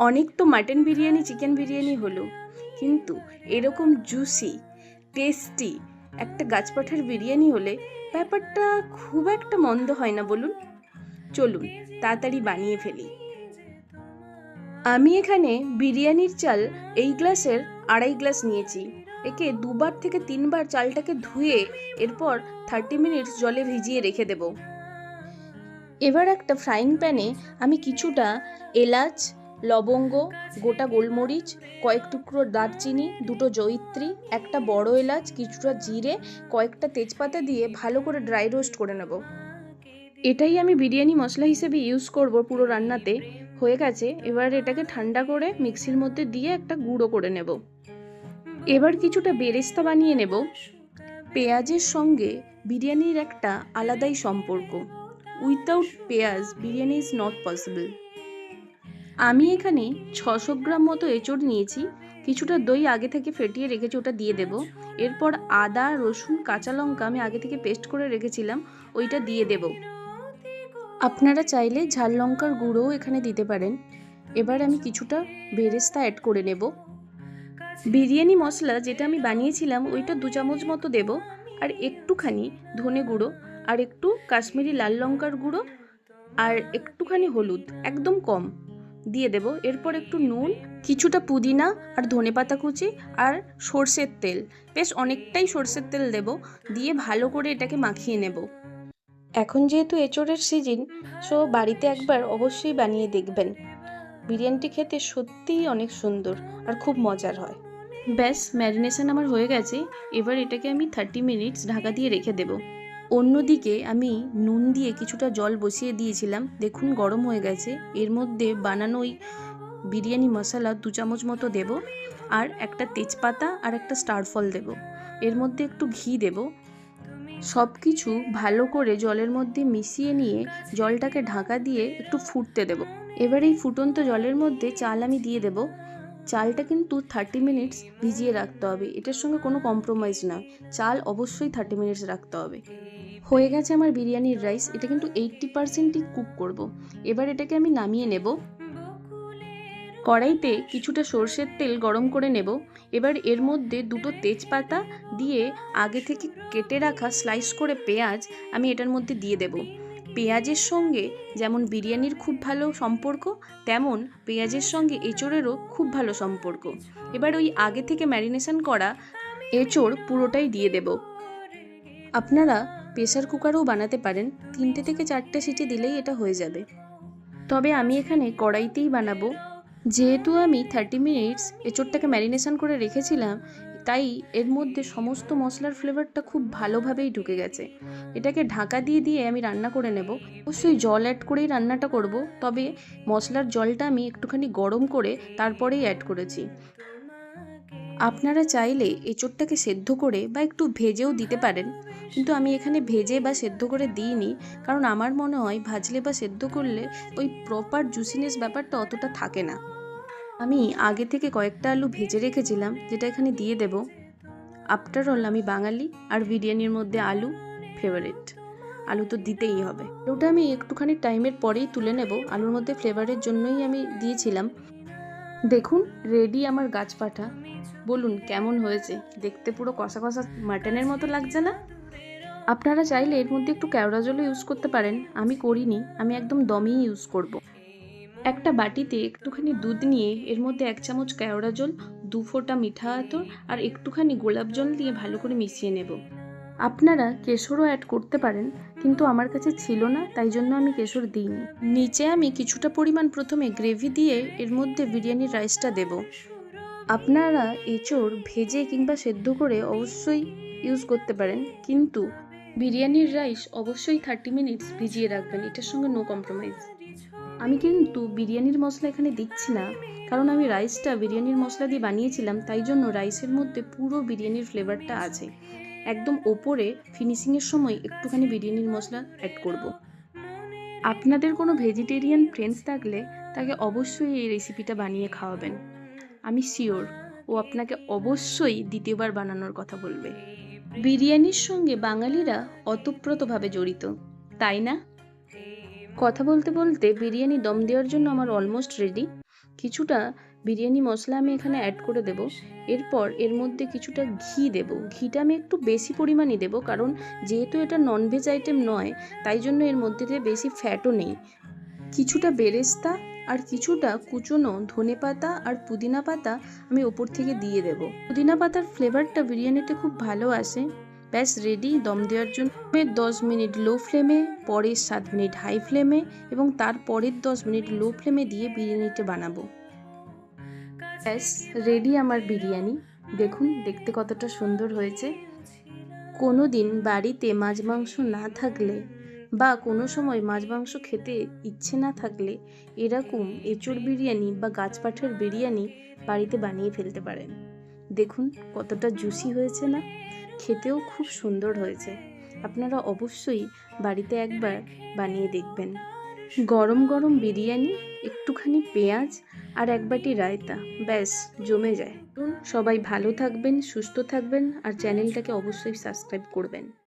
অনেক তো mutton biryani, chicken biryani হলো। কিন্তু এরকম জুসি টেস্টি একটা গাছপাঠার বিরিয়ানি হলে ব্যাপারটা খুব একটা মন্দ হয় না বলুন? চলুন, তাড়াতাড়ি বানিয়ে ফেলি। আমি এখানে বিরিয়ানির চাল এই গ্লাসের আড়াই গ্লাস নিয়েছি। একে দুবার থেকে তিনবার চালটাকে ধুয়ে এরপর থার্টি মিনিটস জলে ভিজিয়ে রেখে দেব। এবার একটা ফ্রাইং প্যানে আমি কিছুটা এলাচ লবঙ্গ, গোটা গোলমরিচ, কয়েক টুকরো দারচিনি, দুটো জয়িত্রী, একটা বড় এলাচ, কিছুটা জিরে, কয়েকটা তেজপাতা দিয়ে ভালো করে ড্রাই রোস্ট করে নেব। এটাই আমি বিরিয়ানি মশলা হিসেবে ইউজ করব পুরো রান্নাতে। হয়ে গেছে, এবার এটাকে ঠান্ডা করে মিক্সির মধ্যে দিয়ে একটা গুঁড়ো করে নেব। এবার কিছুটা বেরেস্তা বানিয়ে নেব। পেঁয়াজের সঙ্গে বিরিয়ানির একটা আলাদাই সম্পর্ক। উইথাউট পেঁয়াজ, বিরিয়ানি ইজ নট পসিবল আমি এখানে ছশো গ্রাম মতো এঁচড় নিয়েছি। কিছুটা দই আগে থেকে ফেটিয়ে রেখেছি, ওটা দিয়ে দেব। এরপর আদা, রসুন, কাঁচা লঙ্কা আমি আগে থেকে পেস্ট করে রেখেছিলাম, ওইটা দিয়ে দেব। আপনারা চাইলে ঝাল লঙ্কার গুঁড়োও এখানে দিতে পারেন। এবার আমি কিছুটা বেরেস্তা অ্যাড করে নেব। বিরিয়ানি মশলা যেটা আমি বানিয়েছিলাম, ওইটা দু চামচ মতো দেব। আর একটুখানি ধনে গুঁড়ো, আর একটু কাশ্মীরি লাল লঙ্কার গুঁড়ো, আর একটুখানি হলুদ, একদম কম। দিয়ে দেব। এরপর একটু নুন, কিছুটা পুদিনা আর ধনেপাতা কুচি আর সর্ষের তেল। বেশ অনেকটাই সর্ষের তেল দেব, দিয়ে ভালো করে এটাকে মাখিয়ে নেব। এখন যেহেতু এঁচড়ের সিজন সো বাড়িতে একবার অবশ্যই বানিয়ে দেখবেন। বিরিয়ানিটি খেতে সত্যিই অনেক সুন্দর আর খুব মজার হয়। ব্যাস ম্যারিনেশন আমার হয়ে গেছে। এবার এটাকে আমি থার্টি মিনিটস ঢাকা দিয়ে রেখে দেব। অন্যদিকে আমি নুন দিয়ে কিছুটা জল বসিয়ে দিয়েছিলাম। দেখুন, গরম হয়ে গেছে। এর মধ্যে বানানো ওই বিরিয়ানি মশলা দু চামচ মতো দেব আর একটা তেজপাতা আর একটা স্টার ফল দেব। এর মধ্যে একটু ঘি দেব। সব কিছু ভালো করে জলের মধ্যে মিশিয়ে নিয়ে জলটাকে ঢাকা দিয়ে একটু ফুটতে দেব। এবার এই ফুটন্ত জলের মধ্যে চাল আমি দিয়ে দেব। চালটা কিন্তু থার্টি মিনিটস ভিজিয়ে রাখতে হবে। এটার সঙ্গে কোনো কম্প্রোমাইজ না। চাল অবশ্যই থার্টি মিনিটস রাখতে হবে। হয়ে গেছে আমার বিরিয়ানির রাইস এটা কিন্তু এইট্টি পারসেন্টই কুক করব। এবার এটাকে আমি নামিয়ে নেব। কড়াইতে কিছুটা সর্ষের তেল গরম করে নেব। এবার এর মধ্যে দুটো তেজপাতা দিয়ে আগে থেকে কেটে রাখা স্লাইস করে পেঁয়াজ আমি এটার মধ্যে দিয়ে দেব। পেঁয়াজের সঙ্গে যেমন বিরিয়ানির খুব ভালো সম্পর্ক, তেমন পেঁয়াজের সঙ্গে এঁচোড়েরও খুব ভালো সম্পর্ক। এবার ওই আগে থেকে ম্যারিনেশন করা এঁচোড় পুরোটাই দিয়ে দেব। আপনারা প্রেসার কুকারও বানাতে পারেন, তিনটে থেকে চারটে সিটি দিলেই এটা হয়ে যাবে। তবে আমি এখানে কড়াইতেই বানাবো। যেহেতু আমি থার্টি মিনিটস এঁচোড়টাকে ম্যারিনেশন করে রেখেছিলাম তাই এর মধ্যে সমস্ত মশলার ফ্লেভারটা খুব ভালোভাবেই ঢুকে গেছে। এটাকে ঢাকা দিয়ে দিয়ে আমি রান্না করে নেব। অবশ্যই জল অ্যাড করেই রান্নাটা করব, তবে মশলার জলটা আমি একটুখানি গরম করে তারপরেই অ্যাড করেছি। আপনারা চাইলে এঁচোড়টাকে সেদ্ধ করে বা একটু ভেজেও দিতে পারেন, কিন্তু আমি এখানে ভেজে বা সেদ্ধ করে দিইনি, কারণ আমার মনে হয় ভাজলে বা সেদ্ধ করলে ওই প্রপার জুসিনেস ব্যাপারটা অতটা থাকে না। আমি আগে থেকে কয়েকটা আলু ভেজে রেখেছিলাম, যেটা এখানে দিয়ে দেব। আফটার অল আমি বাঙালি আর বিরিয়ানির মধ্যে আলু ফেভারিট আলু তো দিতেই হবে। আলুটা আমি একটুখানি টাইমের পরেই তুলে নেব। আলুর মধ্যে ফ্লেভারের জন্যই আমি দিয়েছিলাম। দেখুন রেডি আমার গাছপাঠা বলুন, কেমন হয়েছে? দেখতে পুরো কষা কষা মাটনের মতো লাগছে না? আপনারা চাইলে এর মধ্যে একটু কেওড়া জলও ইউজ করতে পারেন। আমি করিনি, আমি একদম দমই ইউজ করব। একটা বাটিতে একটুখানি দুধ নিয়ে এর মধ্যে এক চামচ কেওড়া জল, দু ফোঁটা মিঠা আতর আর একটুখানি গোলাপ জল দিয়ে ভালো করে মিশিয়ে নেব। আপনারা কেশরও অ্যাড করতে পারেন, কিন্তু আমার কাছে ছিল না, তাই জন্য আমি কেশর দিইনি। নিচে আমি কিছুটা পরিমাণ প্রথমে গ্রেভি দিয়ে এর মধ্যে বিরিয়ানির রাইসটা দেব। আপনারা এঁচড় ভেজে কিংবা সেদ্ধ করে অবশ্যই ইউজ করতে পারেন, কিন্তু বিরিয়ানির রাইস অবশ্যই থার্টি মিনিটস ভিজিয়ে রাখবেন, এটার সঙ্গে নো কম্প্রোমাইজ আমি কিন্তু বিরিয়ানির মশলা এখানে দিচ্ছি না, কারণ আমি রাইসটা বিরিয়ানির মশলা দিয়ে বানিয়েছিলাম, তাই জন্য রাইসের মধ্যে পুরো বিরিয়ানির ফ্লেভারটা আছে। একদম ওপরে ফিনিশিংয়ের সময় একটুখানি বিরিয়ানির মশলা অ্যাড করব। আপনাদের কোনো ভেজিটেরিয়ান ফ্রেন্ডস থাকলে তাকে অবশ্যই এই রেসিপিটা বানিয়ে খাওয়াবেন। আমি শিওর ও আপনাকে অবশ্যই দ্বিতীয়বার বানানোর কথা বলবে। বিরিয়ানির সঙ্গে বাঙালিরা অতপ্রতভাবে জড়িত, তাই না? কথা বলতে বলতে বিরিয়ানি দম দেওয়ার জন্য আমার অলমোস্ট রেডি কিছুটা বিরিয়ানি মশলা আমি এখানে অ্যাড করে দেব। এরপর এর মধ্যে কিছুটা ঘি দেব। ঘিটা আমি একটু বেশি পরিমাণই দেব কারণ যেহেতু এটা ননভেজ আইটেম নয়, তাই জন্য এর মধ্যে দিয়ে বেশি ফ্যাটও নেই। কিছুটা বেরেস্তা আর কিছুটা কুচনো ধনে পাতা আর পুদিনা পাতা আমি ওপর থেকে দিয়ে দেব। পুদিনা পাতার ফ্লেভারটা বিরিয়ানিতে খুব ভালো আসে। ব্যাস রেডি দম দেওয়ার জন্য দশ মিনিট লো ফ্লেমে পরের সাত মিনিট হাই ফ্লেমে এবং তার পরের দশ মিনিট লো ফ্লেমে দিয়ে বিরিয়ানিটা বানাবো। ব্যাস রেডি আমার বিরিয়ানি। দেখুন, দেখতে কতটা সুন্দর হয়েছে। কোনো দিন বাড়িতে মাছ মাংস না থাকলে বা কোনো সময় মাছ মাংস খেতে ইচ্ছে না থাকলে এরকম এঁচড় বিরিয়ানি বা গাছপাঠের বিরিয়ানি বাড়িতে বানিয়ে ফেলতে পারেন। দেখুন, কতটা জুসি হয়েছে না? খেতেও খুব সুন্দর হয়েছে। আপনারা অবশ্যই বাড়িতে একবার বানিয়ে দেখবেন। গরম গরম বিরিয়ানি, একটুখানি পেঁয়াজ আর এক বাটি রায়তা, ব্যাস, জমে যায়। সবাই ভালো থাকবেন, সুস্থ থাকবেন আর চ্যানেলটাকে অবশ্যই সাবস্ক্রাইব করবেন।